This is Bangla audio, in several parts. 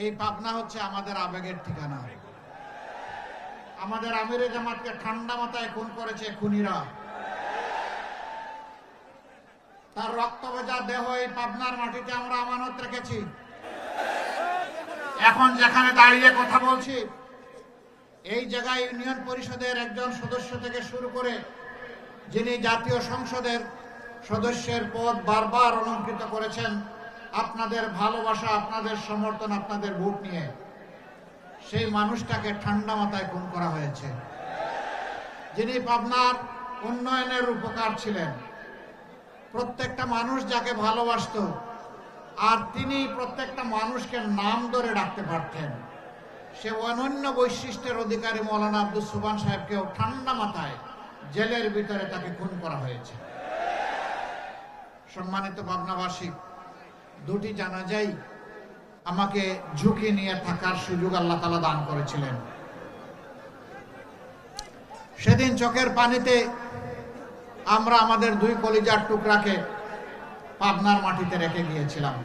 এই পাবনা হচ্ছে আমাদের আবেগের ঠিকানা। আমাদের আমিরে জামাতকে ঠান্ডা মাথায় খুন করেছে খুনিরা। তার রক্ত ভেজা দেহ এই পাবনার মাটিতে আমরা আমানত রেখেছি। এখন যেখানে দাঁড়িয়ে কথা বলছি, এই জায়গায় ইউনিয়ন পরিষদের একজন সদস্য থেকে শুরু করে যিনি জাতীয় সংসদের সদস্যের পদ বারবার অলঙ্কৃত করেছেন আপনাদের ভালোবাসা, আপনাদের সমর্থন, আপনাদের ভোট নিয়ে সেই মানুষটাকে ঠান্ডা মাথায় খুন করা হয়েছে। যিনি পাবনার উন্নয়নের উপকার ছিলেন, প্রত্যেকটা মানুষ যাকে ভালোবাসত আর তিনি প্রত্যেকটা মানুষকে নাম ধরে ডাকতে পারতেন, সে অনন্য বৈশিষ্ট্যের অধিকারী মৌলানা আব্দুল সুবান সাহেবকেও ঠান্ডা মাথায় জেলের ভিতরে তাকে খুন করা হয়েছে। সম্মানিত পাবনাবাসী দুটি জানাজাই আমাকে ঝুঁকি নিয়ে থাকার সুযোগ আল্লাহ তালা দান করেছিলেন। সেদিন চোখের পানিতে আমরা আমাদের দুই কলিজার টুকরাকে পাবনার মাটিতে রেখে গিয়েছিলাম।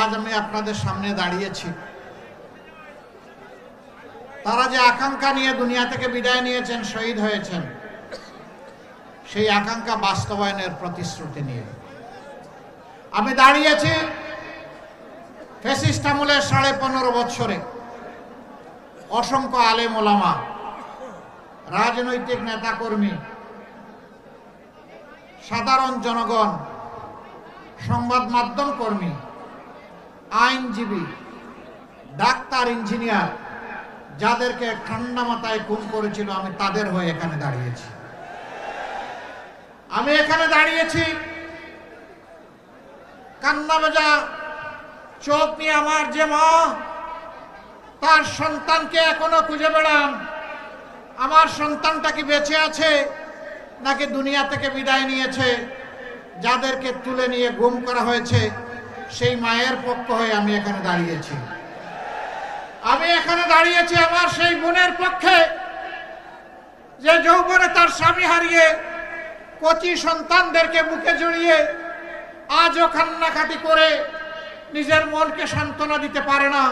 আজ আমি আপনাদের সামনে দাঁড়িয়েছি। তারা যে আকাঙ্ক্ষা নিয়ে দুনিয়া থেকে বিদায় নিয়েছেন, শহীদ হয়েছেন, সেই আকাঙ্ক্ষা বাস্তবায়নের প্রতিশ্রুতি নিয়ে। আমি দাঁড়িয়েছি ফেসিস্ট সাড়ে পনেরো বৎসরে। অসংখ্য আলেম ওলামা, রাজনৈতিক নেতাকর্মী, সাধারণ জনগণ, সংবাদ মাধ্যম কর্মী, আইনজীবী, ডাক্তার, ইঞ্জিনিয়ার, যাদেরকে ঠান্ডা মাথায় খুন করেছিল, আমি তাদের হয়ে এখানে দাঁড়িয়েছি। আমি এখানে দাঁড়িয়েছি কান্না বেজা চোখ নিয়ে আমার যে মা, তার সন্তানকে এখনও খুঁজে বেড়ান। আমার সন্তানটা কি বেঁচে আছে, নাকি দুনিয়া থেকে বিদায় নিয়েছে, যাদেরকে তুলে নিয়ে গুম করা হয়েছে, সেই মায়ের পক্ষ হয়ে আমি এখানে দাঁড়িয়েছি। আমি এখানে দাঁড়িয়েছি আমার সেই বোনের পক্ষে, যে যৌবনে তার স্বামী হারিয়ে কচি সন্তানদেরকে বুকে জড়িয়ে আজও কান্নাকাটি করে নিজের মনকে সান্ত্বনা দিতে পারে না।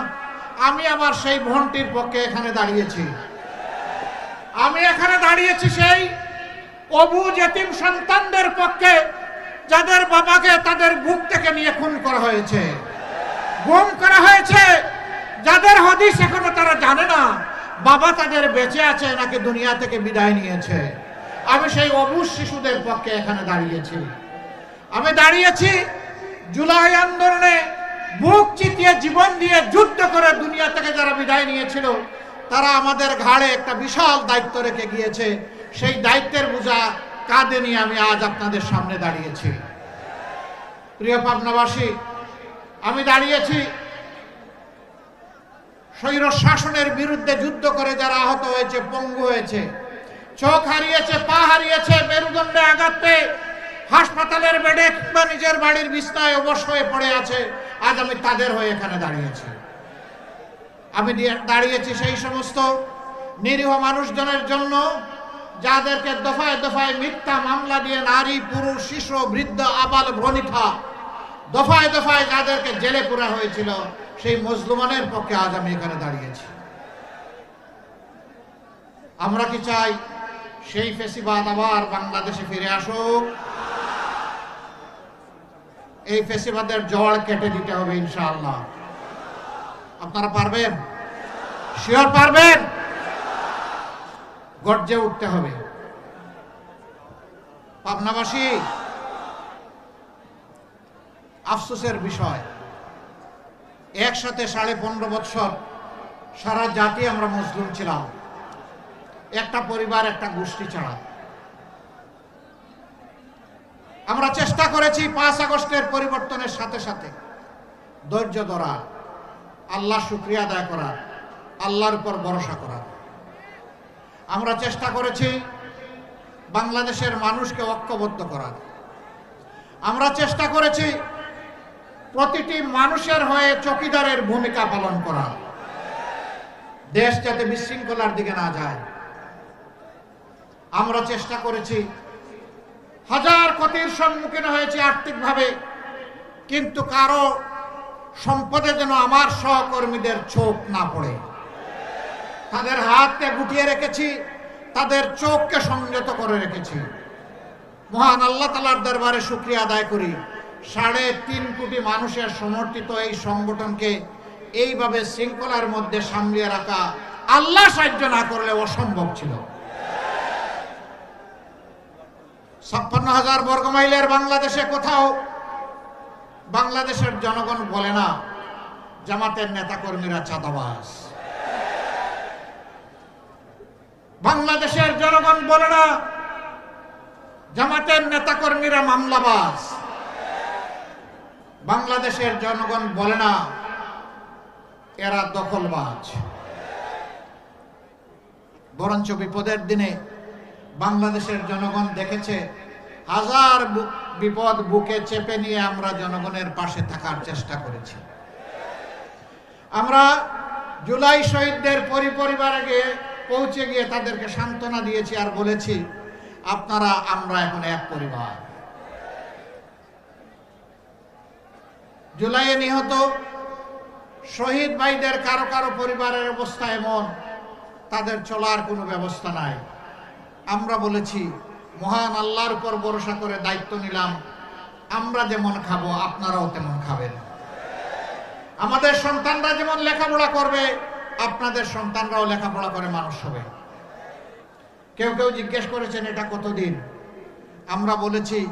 আমি আমার সেই বোনটির পক্ষে এখানে দাঁড়িয়েছি। আমি এখানে দাঁড়িয়েছি সেই অবু এতিম সন্তানদের পক্ষে, যাদের বাবাকে তাদের বুক থেকে নিয়ে খুন করা হয়েছে। গুম করা হয়েছে, যাদের হদিস এখনও তারা জানে না। বাবা তাদের বেঁচে আছে, নাকি দুনিয়া থেকে বিদায় নিয়েছে। আমি সেই অবুজ শিশুদের পক্ষে এখানে দাঁড়িয়েছি। আমি দাঁড়িয়েছি জুলাই আন্দোলনে বুক চিতিয়ে জীবন দিয়ে যুদ্ধ করে দুনিয়া থেকে যারা বিদায় নিয়েছিল, তারা আমাদের ঘাড়ে একটা বিশাল দায়িত্ব রেখে গিয়েছে। সেই দায়িত্বের বোঝা কাঁধে নিয়ে আমি আজ আপনাদের সামনে দাঁড়িয়েছি। প্রিয় পাবনাবাসী, আমি দাঁড়িয়েছি স্বৈর শাসনের বিরুদ্ধে যুদ্ধ করে যারা আহত হয়েছে, পঙ্গু হয়েছে। চোখ হারিয়েছে, পা হারিয়েছে, মেরুদণ্ডে আঘাত পেয়ে হাসপাতালের বেডে কিংবা নিজের বাড়ির বিছনায় অবশ হয়ে পড়ে আছে, আজ আমি তাদের হয়ে এখানে দাঁড়িয়েছি। আমি দাঁড়িয়েছি সেই সমস্ত নিরীহ মানুষজনের জন্য, যাদেরকে দফায় দফায় মিথ্যা মামলা দিয়ে নারী, পুরুষ, শিশু, বৃদ্ধ, আবাল ভ্রণিতা দফায় দফায় যাদেরকে জেলে পুরা হয়েছিল, সেই মজলুমানের পক্ষে আজ আমি এখানে দাঁড়িয়েছি। আমরা কি চাই সেই ফেসিবাদ আবার বাংলাদেশে ফিরে আসুক? এই ফেসিবাদের জড় কেটে দিতে হবে ইনশাআল্লাহ। আপনারা পারবেন? শিওর পারবেন? গর্জে উঠতে হবে। পাবনাবাসী, আফসোসের বিষয়। একসাথে সাড়ে পনেরো বৎসর সারা জাতি আমরা মুসলিম ছিলাম। একটা পরিবার, একটা গোষ্ঠী ছাড়া। আমরা চেষ্টা করেছি পাঁচ আগস্টের পরিবর্তনের সাথে সাথে। ধৈর্য ধরা, আল্লাহ শুক্রিয়া আদায় করার আল্লাহর উপর ভরসা করা। আমরা চেষ্টা করেছি বাংলাদেশের মানুষকে ঐক্যবদ্ধ করার আমরা চেষ্টা করেছি প্রতিটি মানুষের হয়ে চকিদারের ভূমিকা পালন করা। দেশ যাতে বিশৃঙ্খলার দিকে না যায়। আমরা চেষ্টা করেছি হাজার ক্ষতির সম্মুখীন হয়েছে আর্থিকভাবে, কিন্তু কারও সম্পদে যেন আমার সহকর্মীদের চোখ না পড়ে। তাদের হাতকে গুটিয়ে রেখেছি, তাদের চোখকে সংযত করে রেখেছি। মহান আল্লাহ তালার দরবারে শুক্রিয়া আদায় করি। সাড়ে তিন কোটি মানুষের সমর্থিত এই সংগঠনকে এইভাবে শৃঙ্খলার মধ্যে সামলিয়ে রাখা আল্লাহ সাহায্য না করলে অসম্ভব ছিল। ছাপ্পান্ন হাজার বর্গমাইলের বাংলাদেশে কোথাও বাংলাদেশের জনগণ বলে না, জামাতের নেতাকর্মীরা চাঁদাবাস বাংলাদেশের জনগণ বলে না, জামাতের নেতাকর্মীরা মামলাবাস বাংলাদেশের জনগণ বলে না, এরা দখলবাজ। বরঞ্চ বিপদের দিনে বাংলাদেশের জনগণ দেখেছে, হাজার বিপদ বুকে চেপে নিয়ে আমরা জনগণের পাশে থাকার চেষ্টা করেছি। আমরা জুলাই শহীদদের পরিপরিবারে গিয়ে পৌঁছে গিয়ে তাদেরকে সান্ত্বনা দিয়েছি আর বলেছি, আপনারা, আমরা এখন এক পরিবার। জুলাইয়ে নিহত শহীদ ভাইদের কারও কারও পরিবারের অবস্থা এমন, তাদের চলার কোনো ব্যবস্থা নাই। আমরা বলেছি, মহান আল্লাহর উপর ভরসা করে দায়িত্ব নিলাম। আমরা যেমন খাব, আপনারাও তেমন খাবেন। আমাদের সন্তানরা যেমন লেখাপড়া করবে, আপনাদের সন্তানরাও লেখাপড়া করে মানুষ হবে। কেউ কেউ জিজ্ঞেস করেছেন, এটা কতদিন? আমরা বলেছি,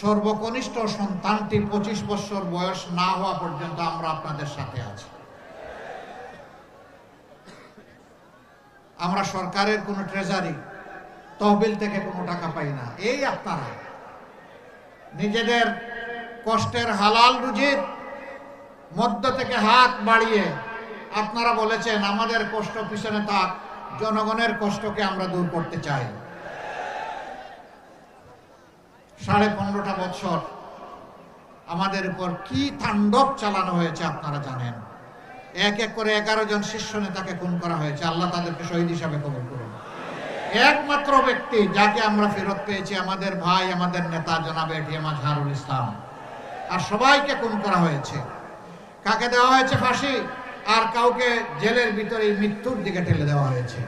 সর্বকনিষ্ঠ সন্তানটি পঁচিশ বছর বয়স না হওয়া পর্যন্ত আমরা আপনাদের সাথে আছি। আমরা সরকারের কোনো ট্রেজারি তহবিল থেকে কোনো টাকা পাই না। এই আপনারা। নিজেদের কষ্টের হালাল রুজির মধ্য থেকে হাত বাড়িয়ে আপনারা বলেছেন, আমাদের কষ্ট পিছনে থাক, জনগণের কষ্টকে আমরা দূর করতে চাই। সাড়ে পনেরোটা বছর আমাদের উপর কি তাণ্ডব চালানো হয়েছে আপনারা জানেন? এক এক করে এগারো জন শীর্ষ নেতাকে খুন করা হয়েছে। আল্লাহ তাদেরকে শহীদ হিসাবে কবুল করুন। একমাত্র ব্যক্তি যাকে আমরা ফেরত পেয়েছি, আমাদের ভাই, আমাদের নেতা জনাবে এটিএম ইসলাম। আর সবাইকে খুন করা হয়েছে। কাকে দেওয়া হয়েছে ফাঁসি? আর কাউকে জেলের ভিতরে মৃত্যুর দিকে ঠেলে দেওয়া হয়েছে।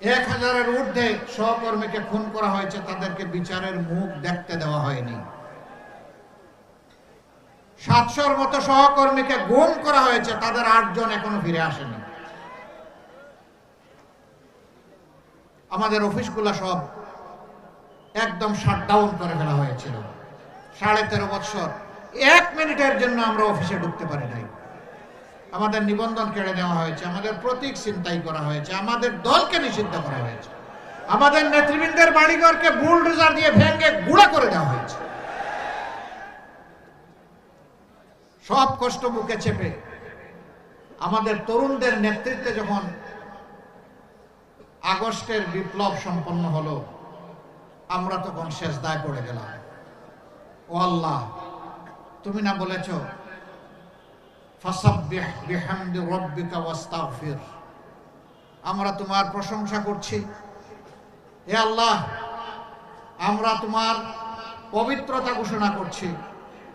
এক হাজারের ঊর্ধ্বে সহকর্মীকে খুন করা হয়েছে, তাদেরকে বিচারের মুখ দেখতে দেওয়া হয়নি। সাতশোর মতো সহকর্মীকে গুম করা হয়েছে, তাদের আটজন এখনও ফিরে আসেনি। আমাদের অফিসগুলো সব একদম শাটডাউন করে ফেলা হয়েছিল। সাড়ে তেরো বছর এক মিনিটের জন্য আমরা অফিসে ঢুকতে পারি নাই। আমাদের নিবন্ধন কেড়ে নেওয়া হয়েছে, আমাদের প্রতীক চিন্তাই করা হয়েছে, আমাদের দলকে নিষিদ্ধ করা হয়েছে, আমাদের নেতৃবৃন্দের বাড়িঘরকে বুলডোজার দিয়ে ভেঙে গুঁড়া করে দেওয়া হয়েছে। সব কষ্ট বুকে চেপে আমাদের তরুণদের নেতৃত্বে যখন আগস্টের বিপ্লব সম্পন্ন হলো, আমরা তখন শেষ দায় পড়ে গেলাম। ও আল্লাহ, তুমি না বলেছ আমরা তোমার প্রশংসা করছি। হে আল্লাহ, আমরা তোমার পবিত্রতা ঘোষণা করছি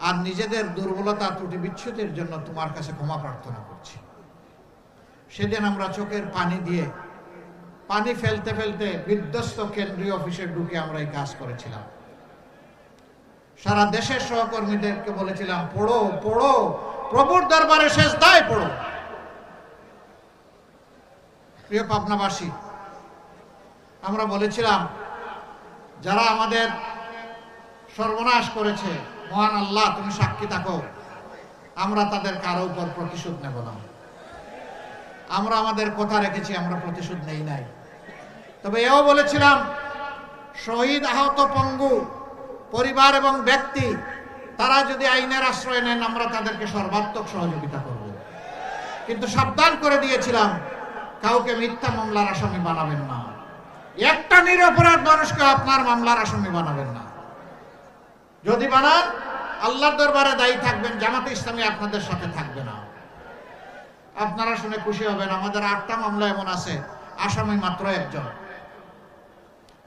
আর নিজেদের দুর্বলতা ত্রুটি বিচ্ছুতির জন্য তোমার কাছে ক্ষমা প্রার্থনা করছি। সেদিন আমরা চোখের পানি দিয়ে পানি ফেলতে ফেলতে বিধ্বস্ত কেন্দ্রীয় অফিসে ঢুকে আমরা এই কাজ করেছিলাম। সারা দেশের সহকর্মীদেরকে বলেছিলাম, পড়ো পড়ো, প্রভুর দরবারে শেষ দায় পড়ো। প্রিয় পাবনাবাসী, আমরা বলেছিলাম, যারা আমাদের সর্বনাশ করেছে, মহান আল্লাহ, তুমি সাক্ষী থাকো। আমরা তাদের কারও উপর প্রতিশোধ নেব না। আমরা আমাদের কথা রেখেছি, আমরা প্রতিশোধ নেই নাই। তবে এও বলেছিলাম, শহীদ আহত পঙ্গু, পরিবার এবং ব্যক্তি, তারা যদি আইনের আশ্রয় নেন, আমরা তাদেরকে সর্বাত্মক সহযোগিতা করব। কিন্তু সাবধান করে দিয়েছিলাম, কাউকে মিথ্যা মামলার আসামি বানাবেন না। একটা নিরপরাধ মানুষকে আপনার মামলার আসামি বানাবেন না। যদি বানান, আল্লাহর দরবারে দায়ী থাকবেন, জামাতে ইসলামী আপনাদের সাথে থাকবে না। আপনারা শুনে খুশি হবেন, আমাদের আটটা মামলা এমন আছে, আসামি মাত্র একজন।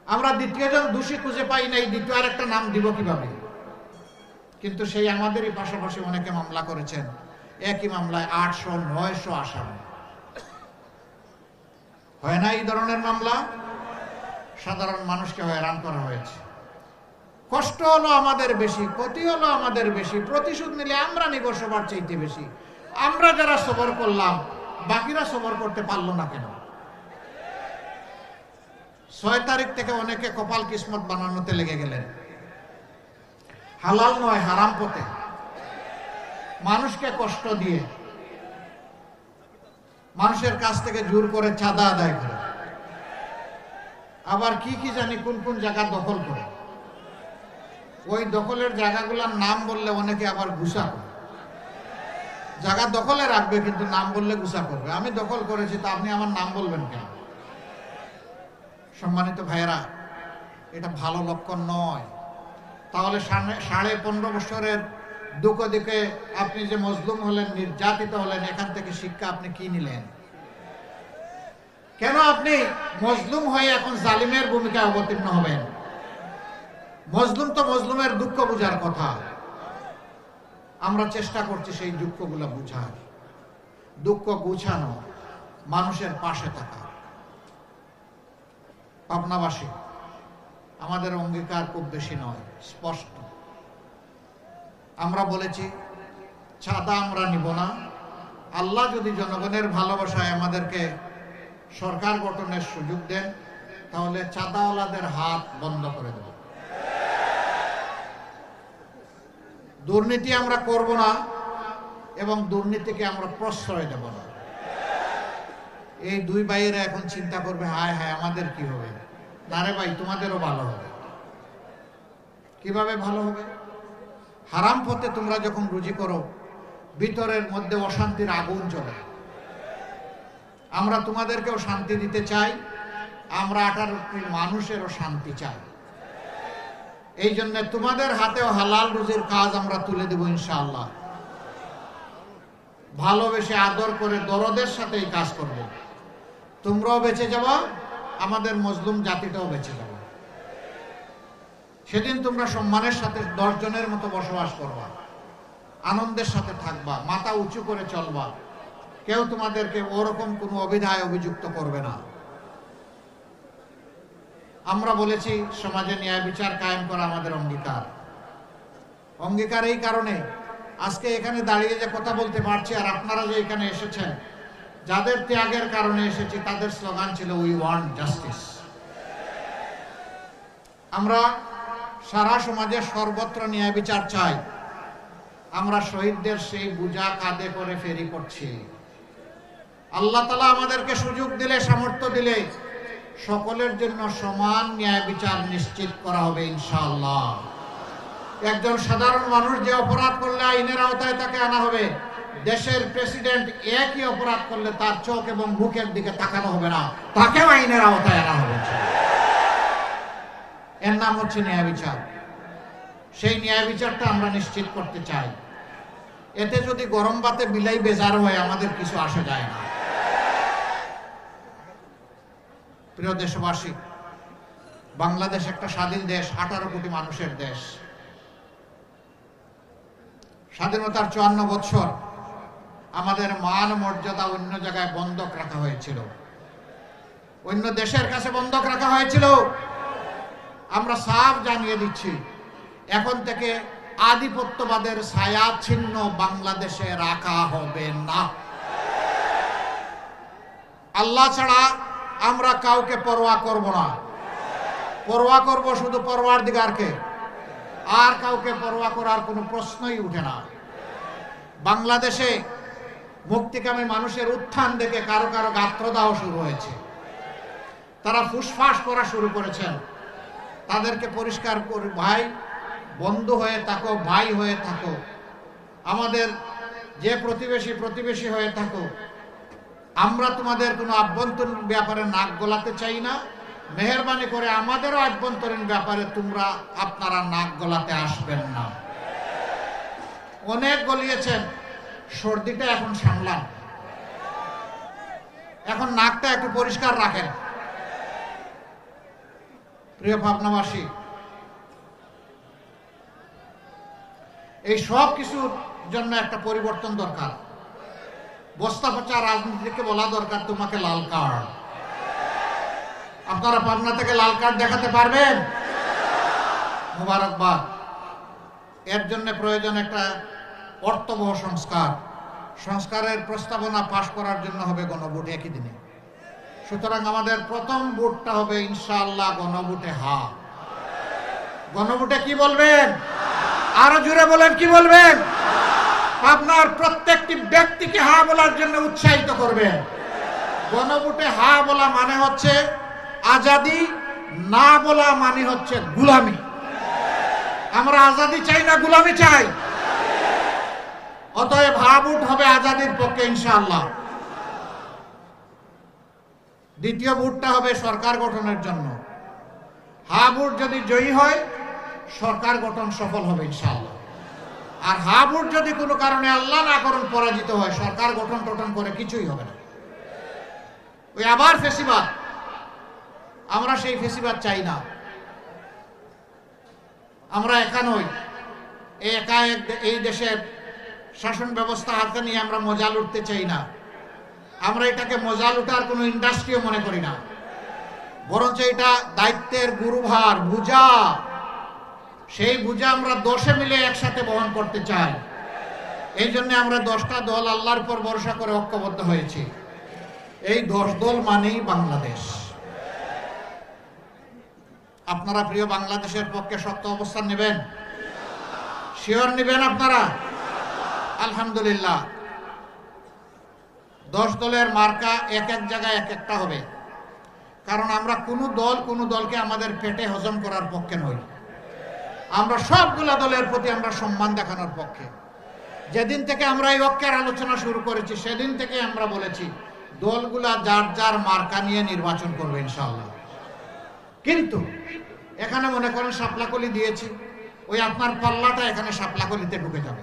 আমরা দ্বিতীয়জন দোষী খুঁজে পাই নাই, দ্বিতীয় আর একটা নাম দিব কীভাবে? কিন্তু সেই আমাদেরই পাশাপাশি অনেকে মামলা করেছেন। একই মামলায় আটশো, নয়শো আসামি। হয় না এই ধরনের মামলা? সাধারণ মানুষকে হয়রান করা হয়েছে। কষ্ট হলো আমাদের বেশি, ক্ষতি হলো আমাদের বেশি, প্রতিশোধ নিলে আমরা নিব সবার চাইতে বেশি। আমরা যারা সবর করলাম, বাকিরা সবর করতে পারল না কেন? ছয় তারিখ থেকে অনেকে কপাল কিসমত বানানোতে লেগে গেলেন। হালাল নয়, হারাম পথে। মানুষকে কষ্ট দিয়ে, মানুষের কাছ থেকে জোর করে চাঁদা আদায় করে। আবার কি কি জানি কোন কোন জায়গা দখল করে। ওই দখলের জায়গাগুলোর নাম বললে অনেকে আবার গুসা করে। জায়গা দখলে রাখবে, কিন্তু নাম বললে গুসা করবে। আমি দখল করেছি, তা আপনি আমার নাম বলবেন কেন? সম্মানিত ভাইয়েরা, এটা ভালো লক্ষণ নয়। তাহলে সাড়ে পনেরো বছরের দুঃখ দিকে আপনি যে মজলুম হলেন, নির্যাতিত হলেন, এখান থেকে শিক্ষা আপনি কি নিলেন? কেন আপনি মজলুম হয়ে এখন জালিমের ভূমিকায় অবতীর্ণ হবেন? মজলুম তো মজলুমের দুঃখ বুঝার কথা। আমরা চেষ্টা করছি সেই দুঃখগুলো বুঝার। দুঃখ গুছানো, মানুষের পাশে থাকা। পাবনাবাসী, আমাদের অঙ্গীকার খুব বেশি নয়, স্পষ্ট। আমরা বলেছি, চাঁদা আমরা নিব না। আল্লাহ যদি জনগণের ভালোবাসায় আমাদেরকে সরকার গঠনের সুযোগ দেন, তাহলে চাঁদাওয়ালাদের হাত বন্ধ করে দেব। দুর্নীতি আমরা করব না এবং দুর্নীতিকে আমরা প্রশ্রয় দেব না। এই দুই ভাইয়েরা এখন চিন্তা করবে, হায় হায়, আমাদের কি হবে? রে ভাই, তোমাদেরও ভালো হবে। কীভাবে ভালো হবে? হারাম পথে তোমরা যখন রুজি করো, ভিতরের মধ্যে অশান্তির আগুন জ্বলে। আমরা তোমাদেরকেও শান্তি দিতে চাই, আমরা আঠারো মানুষেরও শান্তি চাই। এই জন্য তোমাদের হাতেও হালাল রুজির কাজ আমরা তুলে দেব ইনশাআল্লাহ। ভালোবেসে আদর করে দরদের সাথে এই কাজ করব। তোমরাও বেঁচে যাবা, আমাদের মজলুম জাতিটাও বেঁচে যাবে। সেদিন তোমরা সম্মানের সাথে দশ জনের মতো বসবাস করবা, আনন্দের সাথে থাকবা, মাথা উঁচু করে চলবা। কেউ তোমাদেরকে ওরকম কোনো অভিধায় অভিযুক্ত করবে না। আমরা বলেছি, সমাজে ন্যায় বিচার কায়েম করা আমাদের অঙ্গীকার। অঙ্গীকার এই কারণে, আজকে এখানে দাঁড়িয়ে যে কথা বলতে পারছি, আর আপনারা যে এখানে এসেছেন যাদের ত্যাগের কারণে এসেছি, তাদের স্লোগান ছিল উই ওয়ান্ট জাস্টিস আমরা সারা সমাজে সর্বত্র ন্যায় বিচার চাই। আমরা শহীদদের সেই বুঝা কাঁধে করে ফেরি করছি। আল্লাহ তালা আমাদেরকে সুযোগ দিলে, সামর্থ্য দিলে, সকলের জন্য সমান ন্যায় বিচার নিশ্চিত করা হবে, ইনশাআল্লাহ। একজন সাধারণ মানুষ যে অপরাধ করলে আইনের আওতায় তাকে আনা হবে দেশের প্রেসিডেন্ট একই অপরাধ করলে তার চোখ এবং মুখের দিকে তাকানো হবে না। তাকেও আইনের আওতায় আনা হবে। এর নাম হচ্ছে ন্যায় বিচার। সেই ন্যায় বিচারটা আমরা নিশ্চিত করতে চাই। এতে যদি গরম বাতে বিলাই বেজার হয়, আমাদের কিছু আসা যায় না। প্রিয় দেশবাসী, বাংলাদেশ একটা স্বাধীন দেশ, আঠারো কোটি মানুষের দেশ। স্বাধীনতার চুয়ান্ন বছর আমাদের মান মর্যাদা অন্য জায়গায় বন্ধক রাখা হয়েছিল। অন্য দেশের কাছে বন্ধক রাখা হয়েছিল। আমরা সাফ জানিয়ে দিচ্ছি, এখন থেকে আধিপত্যবাদের ছায়া ছিন্ন বাংলাদেশে রাখা হবে না। আল্লাহ ছাড়া আমরা কাউকে পরোয়া করব না। পরোয়া করব শুধু পরোয়ার দিগারকে আর কাউকে পরোয়া করার কোনো প্রশ্নই উঠে না। বাংলাদেশে মুক্তিকামী মানুষের উত্থান দেখে কারও কারও গাত্রদাহ শুরু হয়েছে। তারা ফুসফাস করা শুরু করেছেন। তাদেরকে পরিষ্কার করে ভাই, বন্ধু হয়ে থাকো, ভাই হয়ে থাকো। আমাদের যে প্রতিবেশী প্রতিবেশী হয়ে থাকো। আমরা তোমাদের কোনো আভ্যন্তরীণ ব্যাপারে নাক গলাতে চাই না। মেহরবানি করে আমাদেরও আভ্যন্তরীণ ব্যাপারে তোমরা আপনারা নাক গলাতে আসবেন না। অনেক গলিয়েছেন। সর্দিটা এখন সামলান। এখন নাকটা একটু পরিষ্কার রাখেন। প্রিয় ভাবনাবাসী, এই সব কিছুর জন্য একটা পরিবর্তন দরকার। বস্তা পচা রাজনীতিকে বলা দরকার, তোমাকে লাল কার্ড। আপনারা পাবনা থেকে লাল কার্ড দেখাতে পারবেন? মুবারকবাদ। এর জন্য প্রয়োজন একটা অর্থবহ সংস্কার। সংস্কারের প্রস্তাবনা পাশ করার জন্য হবে গণভোট একই দিনে। সুতরাং আমাদের প্রথম ভোটটা হবে ইনশাআল্লাহ গণভোটে হা গণভোটে কি বলবেন? আরও জুড়ে বলেন, কি বলবেন? আপনার প্রত্যেকটি ব্যক্তিকে হা বলার জন্য উৎসাহিত করবেন। গণভোটে হা বলা মানে হচ্ছে আজাদি, না বলা মানে হচ্ছে গুলামি। আমরা আজাদি চাই না গুলামি চাই? অতএব হা ভোট হবে আজাদির পক্ষে ইনশাআল্লাহ। দ্বিতীয় ভোটটা হবে সরকার গঠনের জন্য। হা যদি জয়ী হয়, সরকার গঠন সফল হবে ইনশাআল্লাহ। আর হা যদি কোনো কারণে আল্লাহ না করুন, পরাজিত হয়, সরকার গঠন টঠন করে কিছুই হবে না। ওই আবার ফেসিবাদ। আমরা সেই ফেসিবাদ চাই না। আমরা একা নই। একা এক- এই দেশের শাসন ব্যবস্থা হাতে নিয়ে আমরা মজা লুটতে চাই না। আমরা এটাকে মজা লুটার কোনো ইন্ডাস্ট্রিও মনে করি না। বরঞ্চ এটা দায়িত্বের গুরুভার বুঝা সেই বুঝা আমরা দশে মিলে একসাথে বহন করতে চাই। এই জন্য আমরা দশটা দল আল্লাহর উপর ভরসা করে ঐক্যবদ্ধ হয়েছি। এই দশ দল মানেই বাংলাদেশ। আপনারা প্রিয় বাংলাদেশের পক্ষে শক্ত অবস্থান নেবেন? শিওর নেবেন আপনারা? আলহামদুলিল্লাহ। দশ দলের মার্কা এক এক জায়গায় এক একটা হবে। কারণ আমরা কোনো দল কোনো দলকে আমাদের পেটে হজম করার পক্ষে নই। আমরা সবগুলা দলের প্রতি আমরা সম্মান দেখানোর পক্ষে। যেদিন থেকে আমরা এই ঐক্যের আলোচনা শুরু করেছি, সেদিন থেকে আমরা বলেছি, দলগুলা যার যার মার্কা নিয়ে নির্বাচন করবে ইনশাআল্লাহ। কিন্তু এখানে মনে করেন সাপলাকলি দিয়েছি, ওই আপনার পাল্লাটা এখানে সাপলাকলিতে ঢুকে যাবে।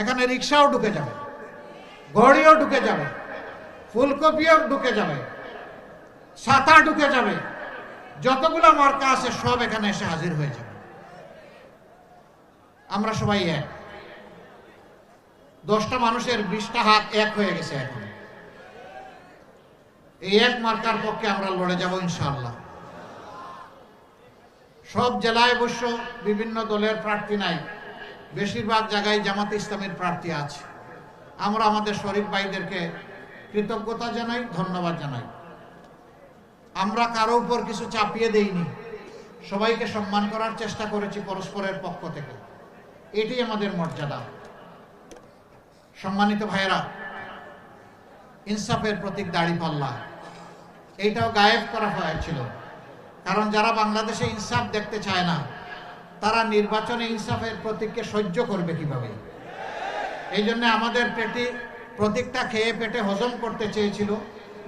এখানে রিক্সাও ঢুকে যাবে, ঘড়িও ঢুকে যাবে, ফুলকপিও ঢুকে যাবে, ছাতা ঢুকে যাবে, যতগুলো মার্কা আছে সব এখানে এসে হাজির হয়ে যাবে। আমরা সবাই এক। দশটা মানুষের বিশটা হাত এক হয়ে গেছে এখন। এই এক মার্কার পক্ষে আমরা লড়ে যাব ইনশাআল্লাহ। সব জেলায় অবশ্য বিভিন্ন দলের প্রার্থী নাই। বেশিরভাগ জায়গায় জামাতে ইসলামের প্রার্থী আছে। আমরা আমাদের শরীফ ভাইদেরকে কৃতজ্ঞতা জানাই, ধন্যবাদ জানাই। আমরা কারও উপর কিছু চাপিয়ে দেইনি। সবাইকে সম্মান করার চেষ্টা করেছি পরস্পরের পক্ষ থেকে। এটি আমাদের মর্যাদা। সম্মানিত ভাইয়েরা, ইনসাফের প্রতীক দাড়ি পাল্লা। এইটাও গায়েব করা হয়েছিল। কারণ যারা বাংলাদেশে ইনসাফ দেখতে চায় না তারা নির্বাচনে ইনসাফের প্রতীককে সহ্য করবে কীভাবে? এই জন্য আমাদের পেটে প্রতীকটা খেয়ে পেটে হজম করতে চেয়েছিল,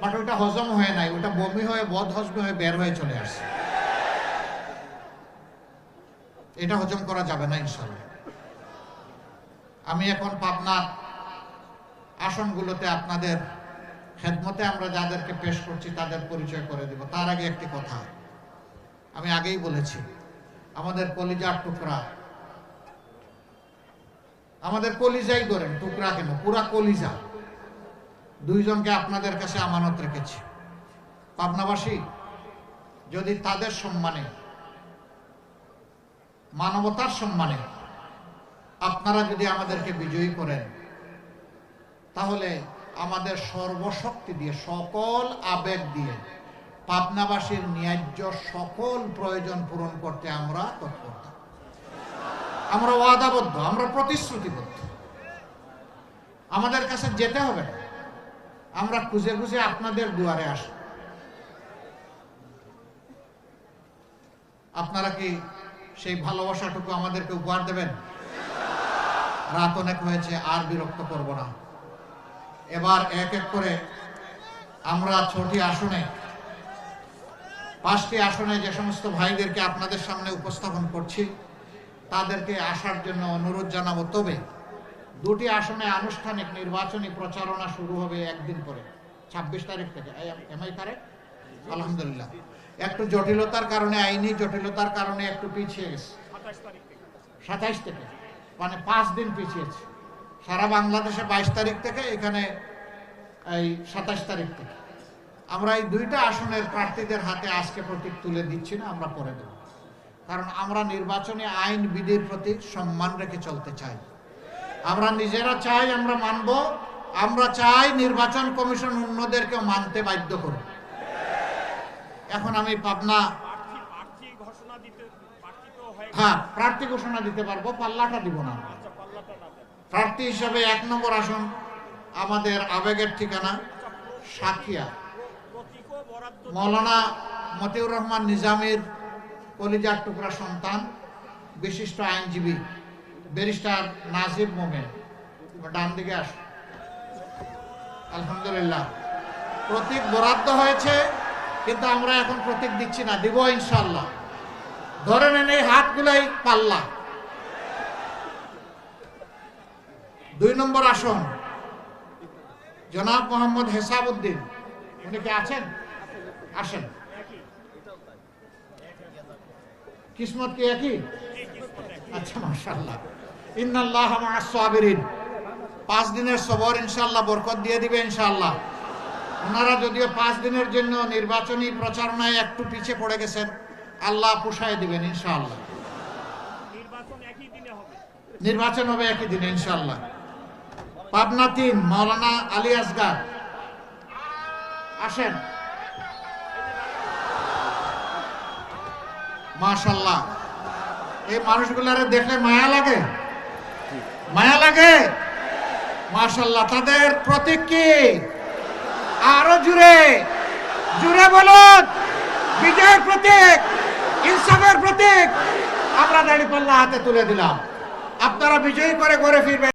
বাট ওটা হজম হয়ে নাই, ওটা বমি হয়ে, বদ হজম হয়ে বের হয়ে চলে আসছে। এটা হজম করা যাবে না ইনশাল্লাহ আমি এখন পাবনার আসনগুলোতে আপনাদের খেদমতে আমরা যাদেরকে পেশ করছি তাদের পরিচয় করে দিব। তার আগে একটি কথা, আমি আগেই বলেছি আমাদের কলিজার টুকরা। আমাদের কলিজাই ধরেন, টুকরা কেন? পুরা কলিজা। দুইজনকে আপনাদের কাছে আমানত রেখেছি। পাবনাবাসী, যদি তাদের সম্মানে, মানবতার সম্মানে আপনারা যদি আমাদেরকে বিজয়ী করেন, তাহলে আমাদের সর্বশক্তি দিয়ে, সকল আবেগ দিয়ে পাবনাবাসীর ন্যায্য সকল প্রয়োজন পূরণ করতে আমরা তৎপর আমরা ওয়াদাবদ্ধ, আমরা প্রতিশ্রুতিবদ্ধ। আমাদের কাছে যেতে হবে না। আমরা খুঁজে খুঁজে আপনাদের দুয়ারে আসি। আপনারা কি সেই ভালোবাসাটুকু আমাদেরকে উপহার দেবেন? রাত অনেক হয়েছে, আর বিরক্ত করব না। এবার এক এক করে আমরা ছটি আসনে পাঁচটি আসনে যে সমস্ত ভাইদেরকে আপনাদের সামনে উপস্থাপন করছি, তাদেরকে আসার জন্য অনুরোধ জানাব। তবে দুটি আসনে আনুষ্ঠানিক নির্বাচনী প্রচারণা শুরু হবে একদিন পরে, ছাব্বিশ তারিখ থেকে। এমআই কারেক্ট আলহামদুলিল্লাহ। একটু জটিলতার কারণে, আইনি জটিলতার কারণে একটু পিছিয়ে গেছে। সাতাইশ থেকে মানে পাঁচ দিন পিছিয়েছে সারা বাংলাদেশে বাইশ তারিখ থেকে, এখানে এই সাতাশ তারিখ থেকে। আমরা এই দুইটা আসনের প্রার্থীদের হাতে আজকে প্রতীক তুলে দিচ্ছি না, আমরা পরে দেব। কারণ আমরা নির্বাচনী আইন বিধির প্রতি সম্মান রেখে চলতে চাই। আমরা নিজেরা চাই, আমরা মানব, আমরা চাই নির্বাচন কমিশন অন্যদেরকে মানতে বাধ্য করুন এখন আমি পাবনা হয়ে, প্রার্থী ঘোষণা দিতে পারব, পাল্লাটা দিব না। প্রার্থী হিসাবে এক নম্বর আসন আমাদের আবেগের ঠিকানা বরাদ্দ মৌলানা মতিউর রহমান নিজামের কলিজার টুকরা সন্তান, বিশিষ্ট আইনজীবী, ব্যারিস্টার নাজিব মোমেন। ডান দিকে আস। আলহামদুলিল্লাহ। প্রতীক বরাদ্দ হয়েছে, কিন্তু আমরা এখন প্রতীক দিচ্ছি না, দিব ইনশাল্লাহ ধরে নেন এই হাতগুলাই পাল্লা। দুই নম্বর আসন, জনাব মোহাম্মদ হেসাবুদ্দিন উনি কি আছেন? আসেন। কিসমত কি একই? আচ্ছা মাশাআল্লাহ। ইন্নাল্লাহ মা'আস সাবিরিন। পাঁচ দিনের সবর ইনশাল্লাহ বরকত দিয়ে দিবে ইনশাল্লাহ ওনারা যদিও পাঁচ দিনের জন্য নির্বাচনী প্রচারণায় একটু পিছিয়ে পড়ে গেছেন আল্লাহ পুষায় দিবেন ইনশাল্লাহ নির্বাচন হবে। একই দিনে ইনশাল্লাহ পাবনা তিন মাওলানা আলী আসগার আসেন। মাশাল্লাহ এই মানুষগুলারে দেখলে মায়া লাগে? মায়া লাগে? মাশাল্লাহ তাদের প্রতীক কি? আরও জুড়ে। জুড়ে বলুন। বিজয়ের প্রতীক, ইনসাফের প্রতীক। আমরা দাঁড়িয়ে পাল্লা হাতে তুলে দিলাম। আপনারা বিজয়ী করে ঘরে ফিরবেন।